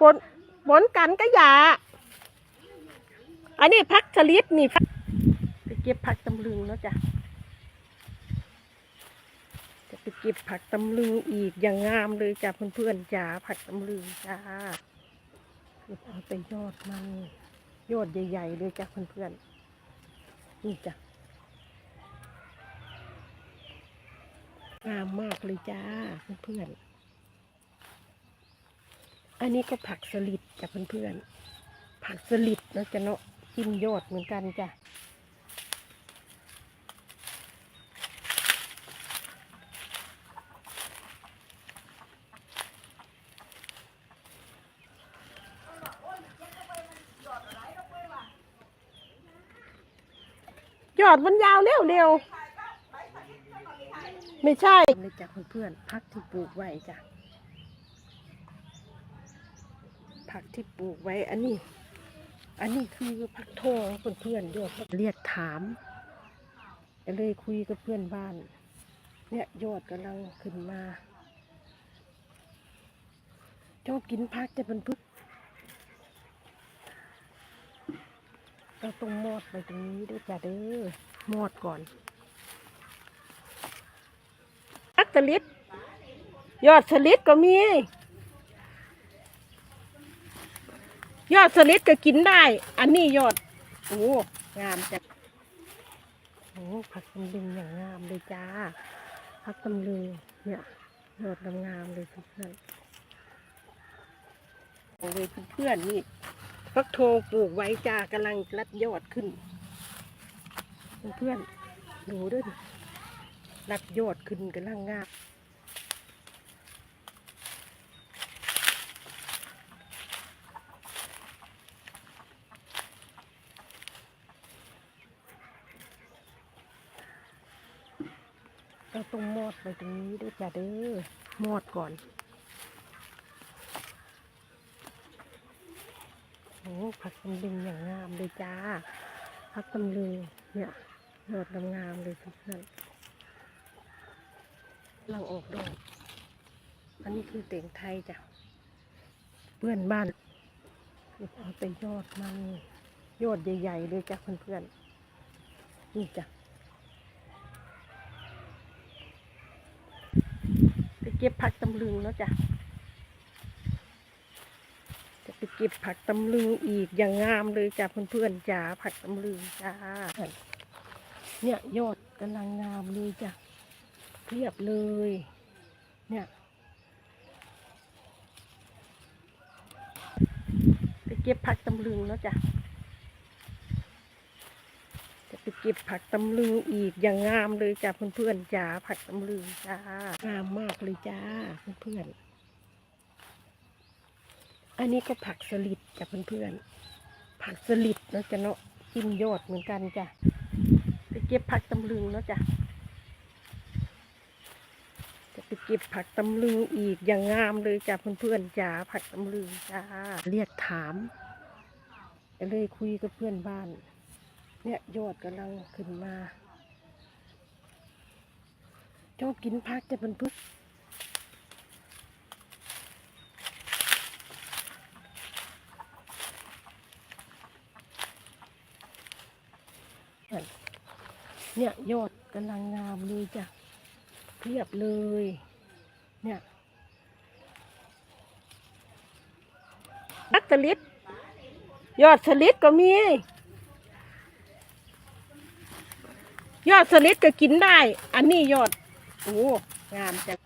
ปนปนกันก็อย่าอันนี้พักสลิดนี่พักไปเก็บผักตำลึงเนาะจ้ะจะไปเก็บผักตำลึงอีกอย่างงามเลยจ้ะเพื่อนๆจ้าผักตำลึงจ้าเอาไปยอดมันยอดใหญ่ๆเลยจ้ะเพื่อนๆนี่จ้ะงามมากเลยจ้าเพื่อนๆ อันนี้ก็ผักสลิดจ้ะเพื่อนๆ ผักสลิดนาะจะเนาะกินยอดเหมือนกันจ้ะยอดมันยาวเร็วเร็วไม่ใช่เลยจ้ะเพื่อนๆพักที่ปลูกไว้จ้ะ ผักที่ปลูกไว้ อันนี้ อันนี้คือผักทองเพื่อนๆยอดเรียกถามก็เลยคุยกับเพื่อนบ้าน เนี่ยยอดกำลังขึ้นมาชอบกินผักจะเป็นพึ่งเราต้องมอดไปตรงนี้ด้วยจ้ะเด้อมอดก่อนผักสลิดยอดสลิดก็มี ยอดสลิดก็กินได้ อันนี้ยอด โอ้ งามจังโอ้ผักตำลึงอย่างงามเลยจ้า ผักตำลึงเนี่ยยอดงามเลยเพื่อนๆโอ้ยเพื่อนๆนี่ฟักโทงปลูกไว้จ้ากำลังรัดยอดขึ้น เพื่อนๆดูด้วยรัดยอดขึ้นกำลังงาม เราต้องมอดไปตรงนี้ด้วยจ้ะเด้อมอดก่อนโอ้ผักตำลึงอย่างงามเลยจ้าผักตำลึงเนี่ยยอดงามเลยเพื่อนๆกำลังออกดอกอันนี้คือเต่งไทยจ้ะเพื่อนบ้านเอาไปยอดมันยอดใหญ่ๆเลยจ้ะเพื่อนๆนี่จ้ะ ไป เก็บผักตำลึงแล้วจ้ะ จะไปเก็บผักตำลึงอีกอย่างงามเลยจ้ะเพื่อนๆจ้าผักตำลึงจ้า เนี่ยยอดกำลังงามเลยจ้ะเพียบเลย เนี่ยไปเก็บผักตำลึงแล้วจ้ะ จะไปเก็บผักตำลึงอีกอย่างงามเลยจ้ะเพื่อนๆจ้าผักตำลึงจ้างามมากเลยจ้าเพื่อนๆอันนี้ก็ผักสลิดจ้ะเพื่อนๆผักสลิดเนาะจ้ะเนาะกินยอดเหมือนกันจ้ะไปเก็บผักตำลึงแล้วจ้ะจะไปเก็บผักตำลึงอีกอย่างงามเลยจ้ะเพื่อนๆจ้าผักตำลึงจ้าเรียกถามเลยคุยกับเพื่อนบ้าน เนี่ยยอดกำลังขึ้นมาชอบกินพักจะเป็นพึ่งเนี่ยยอดกำลังงามเลยจ้ะเพียบเลย เนี่ยพักสลิดยอดสลิดก็มี ยอดสลิดก็กินได้ อันนี้ยอด โอ้งามจัง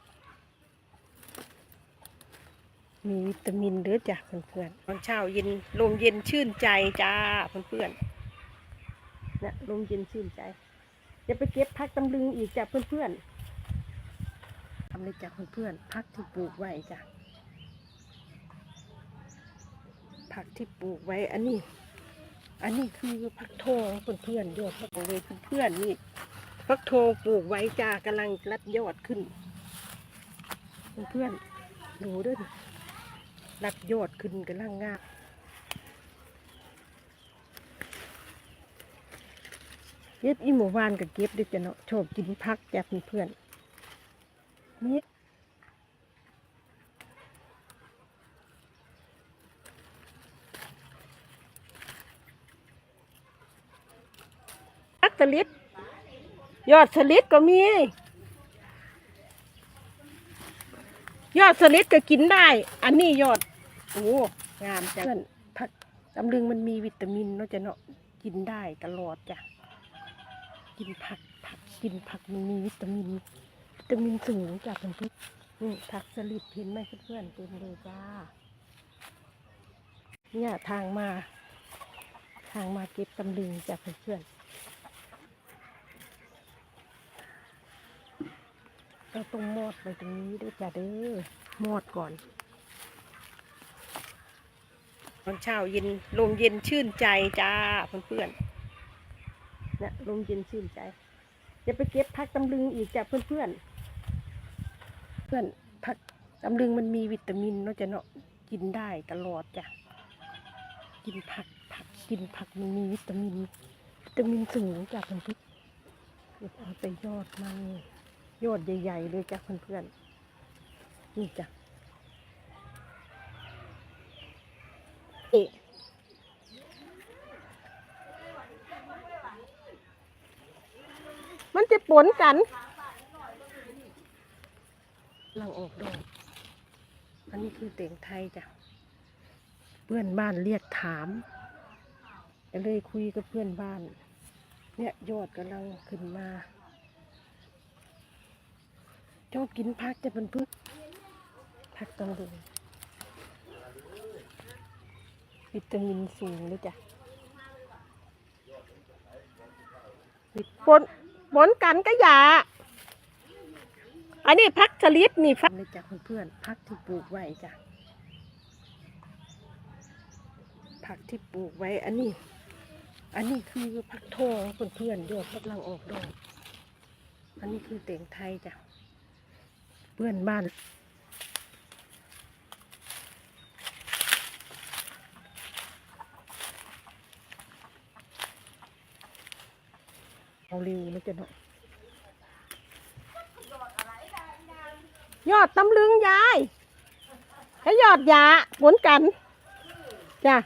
มีวิตามินเด้อจ้ะเพื่อนๆตอนเช้าเย็นลมเย็นชื่นใจจ้าเพื่อนๆเนี่ยลมเย็นชื่นใจจะไปเก็บพักตำลึงอีกจ้ะเพื่อนๆทำเลยจ้ะเพื่อนๆพักที่ปลูกไว้จ้ะผักที่ปลูกไว้อันนี้ อันนี้คือผักทองเพื่อนๆยอดผักเลยเพื่อนๆนี่ผักทองปลูกไว้จ้ากำลังรัดยอดขึ้น เพื่อนๆดูด้วยดิรัดยอดขึ้นกำลังงามเก็บอีหมู่บ้านกับเก็บด้วยจ้ะเนาะชอบกินผักจ้ะเพื่อนนี่ ลิดยอดสลิดก็มี ยอดสลิดก็กินได้ อันนี้ยอด โอ้ งามจ้ะเพื่อนผักตำลึงมันมีวิตามินเนาะจ้ะเนาะ กินได้ตลอดจ้ะ กินผักผักกินผักมันมีวิตามิน วิตามินสูงจ้ะเพื่อนนี่ผักสลิดเห็นไหมเพื่อนเต็มเลยจ้า เนี่ยทางมา ทางมาเก็บตำลึงจ้ะเพื่อน เราต้องมอดไปตรงนี้ด้วยจ้ะเด้อมอดก่อนตอนเช้าเย็นลมเย็นชื่นใจจ้าเพื่อนๆเนี่ยลมเย็นชื่นใจจะไปเก็บผักตำลึงอีกจ้ะเพื่อนๆ เพื่อนผักตำลึงมันมีวิตามินเนาะจ้ะเนาะกินได้ตลอดจ้ะกินผักผักกินผักมันมีวิตามิน วิตามินสูงจ้ะเพื่อนๆเดี๋ยวเอาไปยอดมัน ยอดใหญ่ๆเลยจ้ะเพื่อนๆนี่จ้ะเอะมันจะปนกันกำลังออกดอกอันนี้คือเต่งไทยจ้ะ เพื่อนบ้านเรียกถามก็เลยคุยกับเพื่อนบ้าน เนี่ยยอดกำลังขึ้นมา ชอบกินพักจะเป็นพึ่งพักต้องดูวิตามินสูงเลยจ้ะปนปนกันก็อย่าอันนี้พักชลิดนี่ฟักเลยจ้ะเพื่อนๆพักที่ปลูกไว้จ้ะผักที่ปลูกไว้ อันนี้ อันนี้คือผักทองเพื่อนๆยอดกำลังออกดอก อันนี้คือเต่งไทยจ้ะ เพื่อนบ้านเอาเร็วนะจ๊ะเนาะยอดตำลึงยายให้ยอดยาเหมือนกัน จ้ะ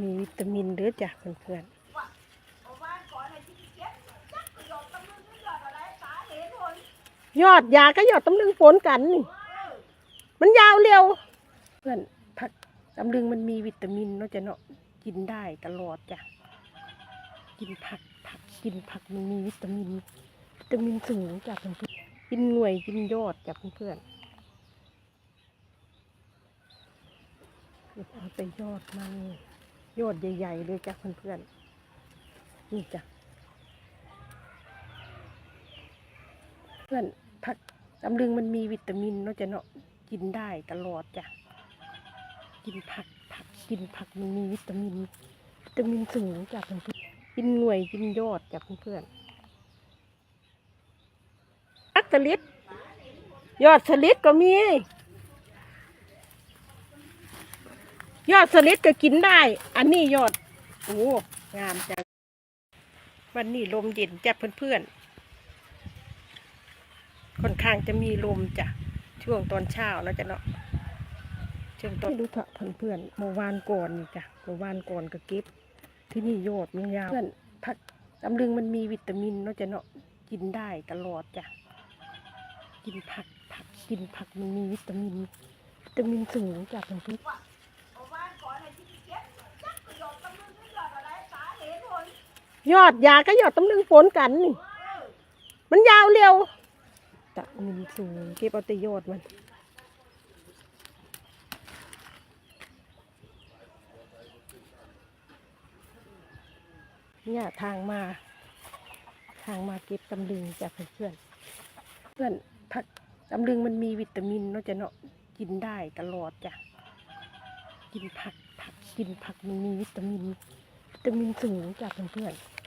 มีวิตามินเด้อจ้ะเพื่อนๆยอดยาก็ยอดตำลึงปนกันนี่ มันยาวเร็ว เพื่อนผักตำลึงมันมีวิตามินเนาะจ้ะเนาะกินได้ตลอดจ้ะกินผักผักกินผักมันมีวิตามิน วิตามินสูงจ้ะเพื่อนๆกินหน่วยกินยอดจ้ะเพื่อนๆเดี๋ยวเอาไปยอดมัน ยอดใหญ่ๆเลยจ้ะเพื่อนๆนี่จ้ะเพื่อนผักตำลึงมันมีวิตามินเนาะจ้ะเนาะกินได้ตลอดจ้ะกินผักผักกินผักมันมีวิตามิน วิตามินสูงจ้ะเพื่อนๆกินหน่วยกินยอดจ้ะเพื่อนๆผักสลิดยอดสลิดก็มี ยอดสลิดก็กินได้ อันนี้ยอด โอ้ งามจัง วันนี้ลมเย็นจ้ะเพื่อนๆ ค่อนข้างจะมีลมจ้ะ ช่วงตอนเช้าแล้วจ้ะเนาะ ช่วงตอนไม่รู้เถอะเพื่อนๆเมื่อวานก่อนนี่จ้ะเมื่อวานก่อนก็เก็บ ที่นี่ยอดมันยาวเพื่อนผักตำลึงมันมีวิตามินเนาะจ้ะเนาะ กินได้ตลอดจ้ะ กินผักผักกินผักมันมีวิตามิน วิตามินสูงจ้ะเพื่อนๆ ยอดยาก็ยอดตำลึงฝนกันนี่ มันยาวเร็วตะมินสูงเก็บเอาแต่ยอดมันเนี่ยทางมา ทางมาเก็บตำลึงจากเพื่อนเพื่อนผักตำลึงมันมีวิตามินเนาะจ้ะเนาะกินได้ตลอดจ้ะกินผักผักกินผักมันมีวิตามินวิตามินสูงจ้ะเพื่อนๆ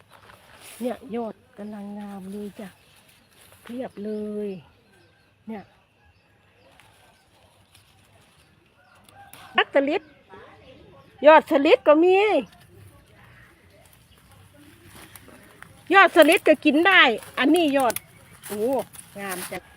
เนี่ยยอดกำลังงามเลยจ้ะเพียบเลย เนี่ยพักสลิดยอดสลิดก็มี ยอดสลิดก็กินได้ อันนี้ยอด โอ้ งามจัง